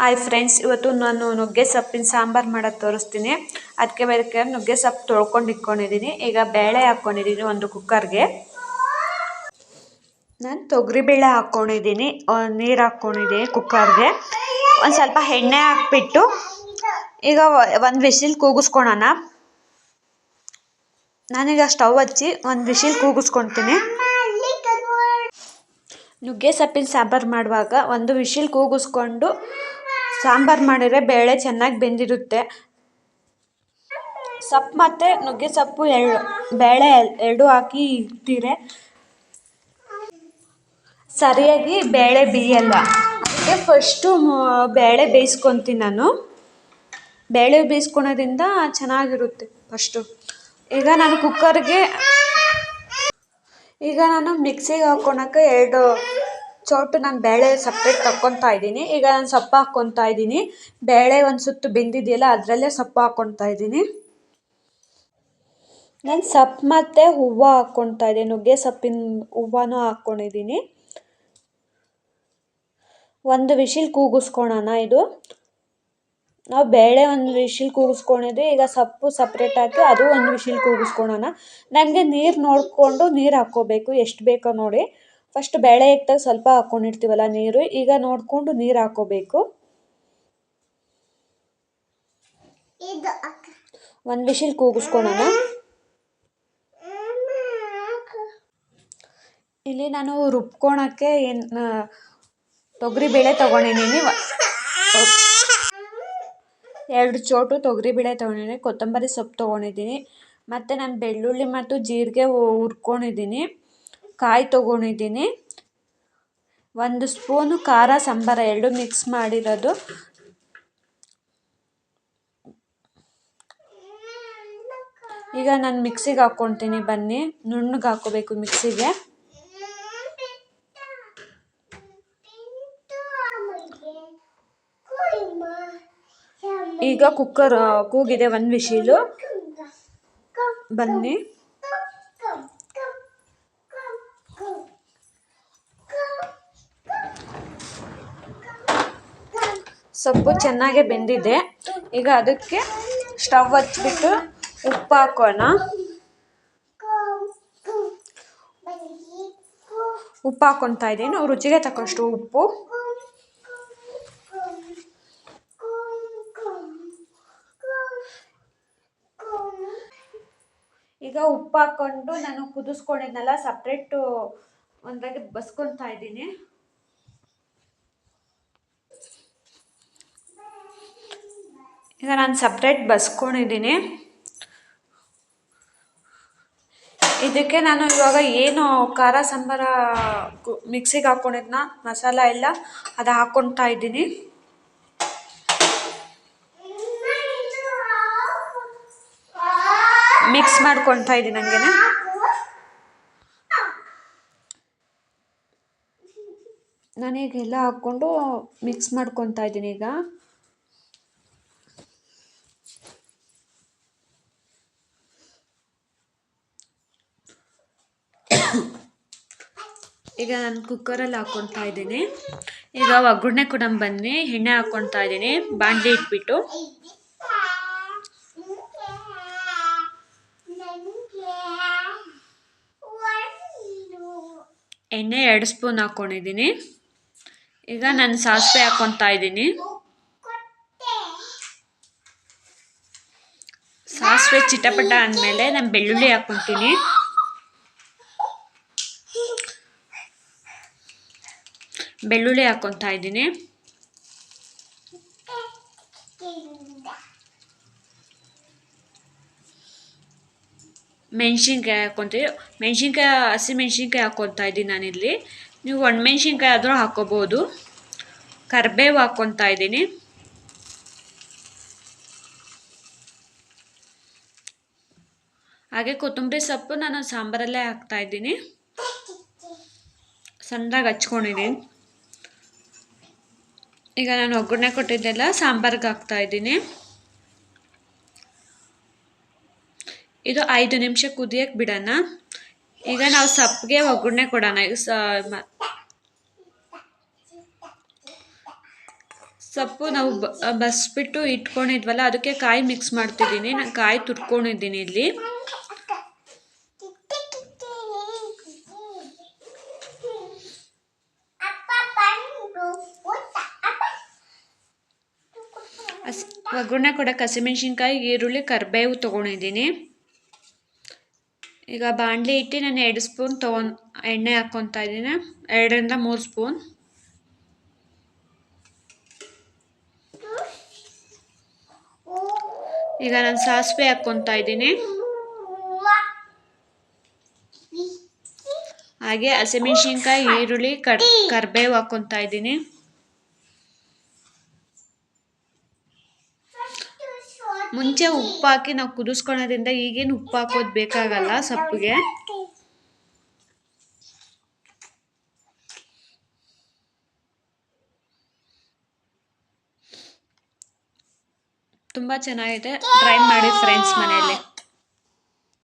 Hi friends ಇವತ್ತು ನಾನು ನುಗ್ಗೆ ಸೊಪ್ಪಿನ ಸಾಂಬಾರು ಮಾಡೋದು ತೋರಿಸ್ತೀನಿ. ಅದಕ್ಕೆ ಬೇರೆ ನುಗ್ಗೆ ಸೊಪ್ಪು ತೊಳ್ಕೊಂಡು ಇಟ್ಕೊಂಡಿದ್ದೀನಿ. ಈಗ ಬೇಳೆ ಹಾಕ್ಕೊಂಡಿದ್ದೀನಿ ಒಂದು ಕುಕ್ಕರ್ಗೆ. ನಾನು ತೊಗರಿಬೇಳೆ ಹಾಕ್ಕೊಂಡಿದ್ದೀನಿ ನೀರು ಹಾಕ್ಕೊಂಡಿದ್ದೀನಿ ಕುಕ್ಕರ್ಗೆ. ಒಂದು ಸ್ವಲ್ಪ ಎಣ್ಣೆ ಹಾಕ್ಬಿಟ್ಟು ಈಗ ಒಂದು ವಿಶಿಲ್ ಕೂಗಿಸ್ಕೊಳೋಣ. ನಾನೀಗ ಸ್ಟವ್ ಹಚ್ಚಿ ಒಂದು ವಿಶಿಲ್ ಕೂಗಿಸ್ಕೊತೀನಿ. ನುಗ್ಗೆ ಸೊಪ್ಪಿನ ಸಾಂಬಾರು ಮಾಡುವಾಗ ಒಂದು ವಿಶಿಲ್ ಕೂಗಿಸ್ಕೊಂಡು ಸಾಂಬಾರು ಮಾಡಿದ್ರೆ ಬೇಳೆ ಚೆನ್ನಾಗಿ ಬೆಂದಿರುತ್ತೆ. ಸೊಪ್ಪು ಮತ್ತು ನುಗ್ಗೆ ಸೊಪ್ಪು ಎರಡು ಬೇಳೆ ಎರಡು ಹಾಕಿ ಇಡ್ತೀರೆ ಸರಿಯಾಗಿ ಬೇಳೆ ಬೇಯಲ್ಲ. ಅದಕ್ಕೆ ಫಸ್ಟು ಬೇಳೆ ಬೇಯಿಸ್ಕೊತೀನಿ ನಾನು. ಬೇಳೆ ಬೇಯಿಸ್ಕೊಳೋದ್ರಿಂದ ಚೆನ್ನಾಗಿರುತ್ತೆ ಫಸ್ಟು. ಈಗ ನಾನು ಕುಕ್ಕರ್ಗೆ ಈಗ ನಾನು ಮಿಕ್ಸಿಗೆ ಹಾಕ್ಕೊಳಕ್ಕೆ ಎರಡು ಚೋಟು ನಾನು ಬೇಳೆ ಸಪ್ರೇಟ್ ತಕ್ಕೊತಾ ಇದ್ದೀನಿ. ಈಗ ನಾನು ಸೊಪ್ಪು ಹಾಕ್ಕೊತಾ ಇದ್ದೀನಿ. ಬೇಳೆ ಒಂದು ಸುತ್ತು ಬೆಂದಿದೆಯಲ್ಲ, ಅದರಲ್ಲೇ ಸೊಪ್ಪು ಹಾಕ್ಕೊತಾ ಇದ್ದೀನಿ. ನಾನು ಸೊಪ್ಪು ಮತ್ತು ಹೂವು ಹಾಕ್ಕೊತಾ ಇದ್ದೀನಿ. ನುಗ್ಗೆ ಸೊಪ್ಪಿನ ಹೂವನೂ ಹಾಕ್ಕೊಂಡಿದ್ದೀನಿ. ಒಂದು ವಿಶಿಲ್ ಕೂಗಿಸ್ಕೊಳೋಣ ಇದು. ನಾವು ಬೇಳೆ ಒಂದು ವಿಶಿಲ್ ಕೂಗಿಸ್ಕೊಂಡಿದ್ವಿ. ಈಗ ಸೊಪ್ಪು ಸಪ್ರೇಟ್ ಹಾಕಿ ಅದು ಒಂದು ವಿಶಿಲ್ ಕೂಗಿಸ್ಕೊಳೋಣ. ನನಗೆ ನೀರು ನೋಡಿಕೊಂಡು ನೀರು ಹಾಕ್ಕೋಬೇಕು. ಎಷ್ಟು ಬೇಕೋ ನೋಡಿ. ಫಸ್ಟ್ ಬೇಳೆ ಇಟ್ಟಾಗ ಸ್ವಲ್ಪ ಹಾಕ್ಕೊಂಡಿರ್ತೀವಲ್ಲ ನೀರು ಈಗ ನೋಡಿಕೊಂಡು ನೀರು ಹಾಕೋಬೇಕು. ಒಂದು ವಿಶಿಲ್ ಕೂಗಿಸ್ಕೊಳೋಣ. ಇಲ್ಲಿ ನಾನು ರುಬ್ಕೊಳಕ್ಕೆ ಏನು ತೊಗರಿಬೇಳೆ ತೊಗೊಂಡಿದ್ದೀನಿ ಎರಡು ಚೋಟು ತೊಗರಿಬೇಳೆ ತೊಗೊಂಡಿದ್ದೀನಿ ಕೊತ್ತಂಬರಿ ಸೊಪ್ಪು ತಗೊಂಡಿದ್ದೀನಿ ಮತ್ತು ನಾನು ಬೆಳ್ಳುಳ್ಳಿ ಮತ್ತು ಜೀರಿಗೆ ಹುರ್ಕೊಂಡಿದ್ದೀನಿ ಕಾಯಿ ತೊಗೊಂಡಿದ್ದೀನಿ. ಒಂದು ಸ್ಪೂನು ಖಾರ ಸಾಂಬಾರ, ಎರಡು ಮಿಕ್ಸ್ ಮಾಡಿರೋದು. ಈಗ ನಾನು ಮಿಕ್ಸಿಗೆ ಹಾಕ್ಕೊತೀನಿ ಬನ್ನಿ. ನುಣ್ಣಗೆ ಹಾಕ್ಕೋಬೇಕು ಮಿಕ್ಸಿಗೆ ಈಗ ಕುಕ್ಕರ್ ಕೂಗಿದೆ ಒಂದು ವಿಶೀಲು ಬನ್ನಿ. ಸೊಪ್ಪು ಚೆನ್ನಾಗೆ ಬೆಂದಿದೆ. ಈಗ ಅದಕ್ಕೆ ಸ್ಟವ್ ಹಚ್ಬಿಟ್ಟು ಉಪ್ಪು ಹಾಕೋಣ. ಉಪ್ಪು ಹಾಕೊತಾ ಇದ್ದೀನಿ. ರುಚಿಗೆ ತಕ್ಕಷ್ಟು ಉಪ್ಪು. ಈಗ ಉಪ್ಪು ಹಾಕ್ಕೊಂಡು ನಾನು ಕುದಿಸ್ಕೊಂಡಿದ್ನಲ್ಲ ಸಪ್ರೇಟು ಒಂದಾಗಿ ಬಸ್ಕೊತಾ ಇದ್ದೀನಿ. ಈಗ ನಾನು ಸಪ್ರೇಟ್ ಬಸ್ಕೊಂಡಿದ್ದೀನಿ. ಇದಕ್ಕೆ ನಾನು ಇವಾಗ ಏನು ಖಾರ, ಸಾಂಬಾರ ಮಿಕ್ಸಿಗೆ ಹಾಕ್ಕೊಂಡಿದ್ನ ಮಸಾಲ ಎಲ್ಲ ಅದು ಹಾಕ್ಕೊತಾ ಇದ್ದೀನಿ. ಮಿಕ್ಸ್ ಮಾಡ್ಕೊತಾ ಇದ್ದೀನಿ ಹಂಗೇನೆ? ನಾನೀಗ ಎಲ್ಲ ಹಾಕ್ಕೊಂಡು ಮಿಕ್ಸ್ ಮಾಡ್ಕೊತಾ ಇದ್ದೀನಿ ಈಗ. ಈಗ ನಾನು ಕುಕ್ಕರಲ್ಲಿ ಹಾಕ್ಕೊತಾ ಇದ್ದೀನಿ. ಈಗ ಒಗ್ಗರಣೆ ಕೂಡ ಬನ್ನಿ ಎಣ್ಣೆ ಹಾಕ್ಕೊತಾ ಇದ್ದೀನಿ. ಬಾಣಲಿ ಇಟ್ಬಿಟ್ಟು. ಎಣ್ಣೆ ಎರಡು ಸ್ಪೂನ್ ಹಾಕ್ಕೊಂಡಿದ್ದೀನಿ ಈಗ ನಾನು ಸಾಸಿವೆ ಹಾಕ್ಕೊತಾ ಇದ್ದೀನಿ. ಸಾಸಿವೆ ಚಿಟಪಟ ಅಂದಮೇಲೆ ನಾನು ಬೆಳ್ಳುಳ್ಳಿ ಹಾಕ್ಕೊತೀನಿ ಬೆಳ್ಳುಳ್ಳಿ ಹಾಕ್ಕೊತಾ ಇದ್ದೀನಿ. ಮೆಣಸಿನ್ಕಾಯಿ ಹಾಕ್ಕೊತೀವಿ ಮೆಣಸಿನ್ಕಾಯಿ, ಹಸಿ ಮೆಣಸಿನ್ಕಾಯಿ ಹಾಕ್ಕೊತಾ ಇದ್ದೀನಿ ನಾನಿಲ್ಲಿ. ನೀವು ಒಣಮೆಣ್ಸಿನ್ಕಾಯಿ ಆದರೂ ಹಾಕ್ಕೋಬೋದು ಕರಿಬೇವು ಹಾಕೊತಾ ಇದ್ದೀನಿ. ಹಾಗೆ ಕೊತ್ತಂಬರಿ ಸೊಪ್ಪು ನಾನು ಸಾಂಬಾರಲ್ಲೇ ಹಾಕ್ತಾ ಇದ್ದೀನಿ. ಸಣ್ಣದಾಗಿ ಹಚ್ಕೊಂಡಿದ್ದೀನಿ. ಈಗ ನಾನು ಒಗ್ಗರಣೆ ಕೊಟ್ಟಿದ್ದೆಲ್ಲ ಸಾಂಬಾರ್ಗೆ ಹಾಕ್ತಾ ಇದ್ದೀನಿ ಇದು ಐದು ನಿಮಿಷ ಕುದಿಯಕ್ಕೆ ಬಿಡೋಣ. ಈಗ ನಾವು ಸಪ್ಪಗೆ ಒಗ್ಗರಣೆ ಕೊಡೋಣ. ಸೊಪ್ಪು ನಾವು ಬಸ್ಬಿಟ್ಟು ಇಟ್ಕೊಂಡಿದ್ವಲ್ಲ, ಅದಕ್ಕೆ ಕಾಯಿ ಮಿಕ್ಸ್ ಮಾಡ್ತಿದ್ದೀನಿ. ನಾನು ಕಾಯಿ ತುರ್ಕೊಂಡಿದ್ದೀನಿ ಇಲ್ಲಿ. ಒಗ್ಗರಣೆ ಕೊಡೋಕೆ ಹಸಿಮೆಣ್ಸಿನ್ಕಾಯಿ ಈರುಳ್ಳಿ, ಕರಿಬೇವು ತೊಗೊಂಡಿದ್ದೀನಿ. ಈಗ ಬಾಣಲಿ ಇಟ್ಟು ನಾನು ಎರಡು ಸ್ಪೂನ್ ತೊಗೊಂಡು ಎಣ್ಣೆ ಹಾಕ್ಕೊತಾ ಇದ್ದೀನಿ. ಎರಡರಿಂದ ಮೂರು ಸ್ಪೂನ್. ಈಗ ನಾನು ಸಾಸಿವೆ ಹಾಕ್ಕೊತಾ ಇದ್ದೀನಿ. ಹಾಗೆ ಹಸಿಮೆಣ್ಸಿನ್ಕಾಯಿ, ಈರುಳ್ಳಿ, ಕರ್, ಕರಿಬೇವು ಹಾಕ್ಕೊತಾ ಇದ್ದೀನಿ. ಮುಂಚೆ ಉಪ್ಪು ಹಾಕಿ ನಾವು ಕುದಿಸ್ಕೊಳೋದ್ರಿಂದ ಈಗೇನು ಉಪ್ಪು ಹಾಕೋದು ಬೇಕಾಗಲ್ಲ ಸೊಪ್ಪಿಗೆ? ತುಂಬ ಚೆನ್ನಾಗಿದೆ ಟ್ರೈ ಮಾಡಿ ಫ್ರೆಂಡ್ಸ್ ಮನೆಯಲ್ಲಿ.